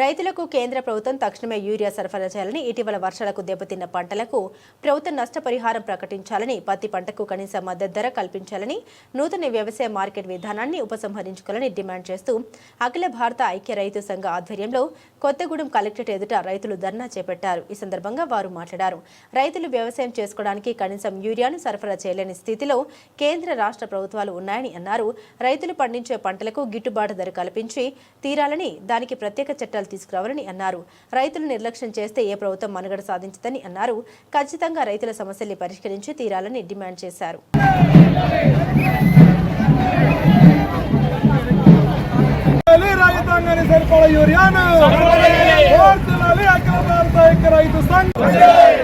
రైతులకు కేంద్ర ప్రభుత్వం తక్షణమే యూరియా సరఫరా చేయాలని ఇటీవల వర్షాలకు దెబ్బతిన్న పంటలకు ప్రభుత్వం నష్టపరిహారం ప్రకటించాలని పత్తి పంటకు కనీస మద్దతు ధర కల్పించాలని నూతన వ్యవసాయ మార్కెట్ విధానాన్ని ఉపసంహరించుకోవాలని డిమాండ్ చేస్తూ అఖిల భారత ఐక్య రైతు సంఘ ఆధ్వర్యంలో కొత్తగూడెం కలెక్టరేట్ ఎదుట రైతులు ధర్నా చేపట్టారు. ఈ సందర్భంగా వారు మాట్లాడారు. రైతులు వ్యవసాయం చేసుకోవడానికి కనీసం యూరియాను సరఫరా చేయలేని స్థితిలో కేంద్ర రాష్ట్ర ప్రభుత్వాలు ఉన్నాయని అన్నారు. రైతులు పండించే పంటలకు గిట్టుబాటు ధర కల్పించి తీరాలని దానికి ప్రత్యేక చట్టాలు తీసుకురావాలని అన్నారు. రైతులు నిర్లక్ష్యం చేస్తే ఏ ప్రభుత్వం మనుగడ సాధించదని అన్నారు. ఖచ్చితంగా రైతుల సమస్యల్ని పరిష్కరించి తీరాలని డిమాండ్ చేశారు సరిపడ యూరియాను వర్ధిల్లాలి అఖిల భారత ఐక్య రైతు సంఘం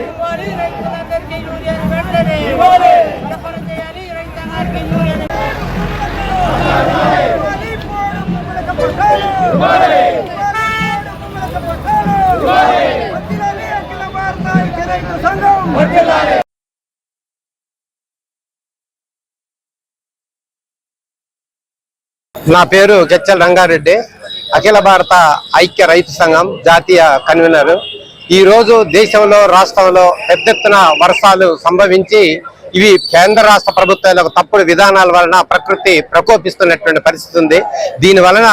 ఇవ్వాలి రైతులందరికీ యూరియాను వెంటనే సరఫరా చేయాలి రైతాంగానికి యూరియాను ఇవ్వాలి పోడు భూములకు పట్టాలు. ఇవ్వాలి పోడు భూములకు పట్టాలు. వర్ధిల్లాలి అఖిల భారత నా పేరు గెచ్చల్ రంగారెడ్డి. అఖిల భారత ఐక్య రైతు సంఘం జాతీయ కన్వీనర్. ఈ రోజు దేశంలో రాష్ట్రంలో పెద్ద ఎత్తున వర్షాలు సంభవించి ఇవి కేంద్ర రాష్ట్ర ప్రభుత్వాలకు తప్పుడు విధానాల వలన ప్రకృతి ప్రకోపిస్తున్నటువంటి పరిస్థితి ఉంది. దీని వలన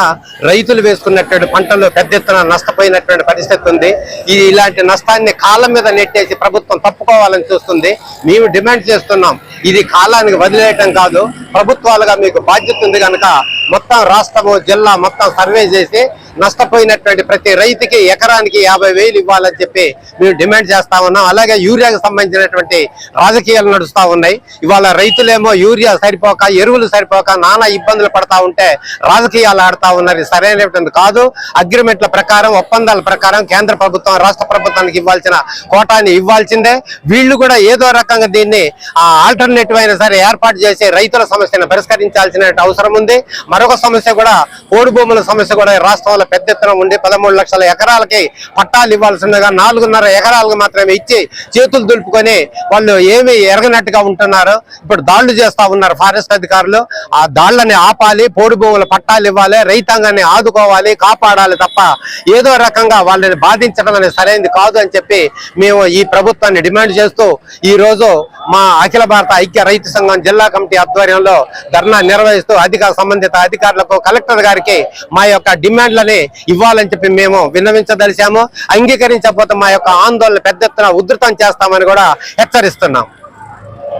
రైతులు వేసుకున్నటువంటి పంటలు పెద్ద ఎత్తున నష్టపోయినటువంటి పరిస్థితి ఉంది. ఈ ఇలాంటి నష్టాన్ని కాలం మీద నెట్టేసి ప్రభుత్వం తప్పుకోవాలని చూస్తుంది. మేము డిమాండ్ చేస్తున్నాం. ఇది కాలానికి వదిలేయటం కాదు. ప్రభుత్వాలుగా మీకు బాధ్యత ఉంది కనుక మొత్తం రాష్ట్రము జిల్లా మొత్తం సర్వే చేసి నష్టపోయినటువంటి ప్రతి రైతుకి ఎకరానికి యాభై వేలు ఇవ్వాలని చెప్పి మేము డిమాండ్ చేస్తా ఉన్నాం. అలాగే యూరియాకు సంబంధించినటువంటి రాజకీయాలు నడుస్తూ ఉన్నాయి. ఇవాళ రైతులేమో యూరియా సరిపోక ఎరువులు సరిపోక నానా ఇబ్బందులు పడతా ఉంటే రాజకీయాలు ఆడుతా ఉన్నారు. సరైనటువంటి కాదు. అగ్రిమెంట్ల ప్రకారం ఒప్పందాల ప్రకారం కేంద్ర ప్రభుత్వం రాష్ట్ర ప్రభుత్వానికి ఇవ్వాల్సిన కోటాని ఇవ్వాల్సిందే. వీళ్ళు కూడా ఏదో రకంగా దీన్ని ఆల్టర్నేటివ్ అయినా సరే ఏర్పాటు చేసి రైతుల సమస్యను పరిష్కరించాల్సిన అవసరం ఉంది. మరొక సమస్య కూడా పోడు భూముల సమస్య కూడా రాష్ట్రంలో చాలా పెద్ద ఎత్తున ఉండి పదమూడు లక్షల ఎకరాలకి పట్టాలు ఇవ్వాల్సిందిగా నాలుగున్నర ఎకరాలకు మాత్రమే ఇచ్చి చేతులు దులుపుకొని వాళ్ళు ఏమి ఎరగనట్టుగా ఉంటున్నారు. ఇప్పుడు దాళ్ళు చేస్తా ఉన్నారు ఫారెస్ట్ అధికారులు. ఆ దాళ్ళని ఆపాలి పోడు భూముల పట్టాలు ఇవ్వాలి రైతాంగాన్ని ఆదుకోవాలి కాపాడాలి తప్ప ఏదో రకంగా వాళ్ళని బాధించడం అనేది సరైనది కాదు అని చెప్పి మేము ఈ ప్రభుత్వాన్ని డిమాండ్ చేస్తూ ఈ రోజు మా అఖిల భారత ఐక్య రైతు సంఘం జిల్లా కమిటీ ఆధ్వర్యంలో ధర్నా నిర్వహిస్తూ అధిక సంబంధిత అధికారులకు కలెక్టర్ గారికి మా యొక్క డిమాండ్లని ఇవ్వాలని చెప్పి మేము విన్నవించదలిచాము. అంగీకరించకపోతే మా యొక్క ఆందోళన పెద్ద ఎత్తున ఉధృతం చేస్తామని కూడా హెచ్చరిస్తున్నాం.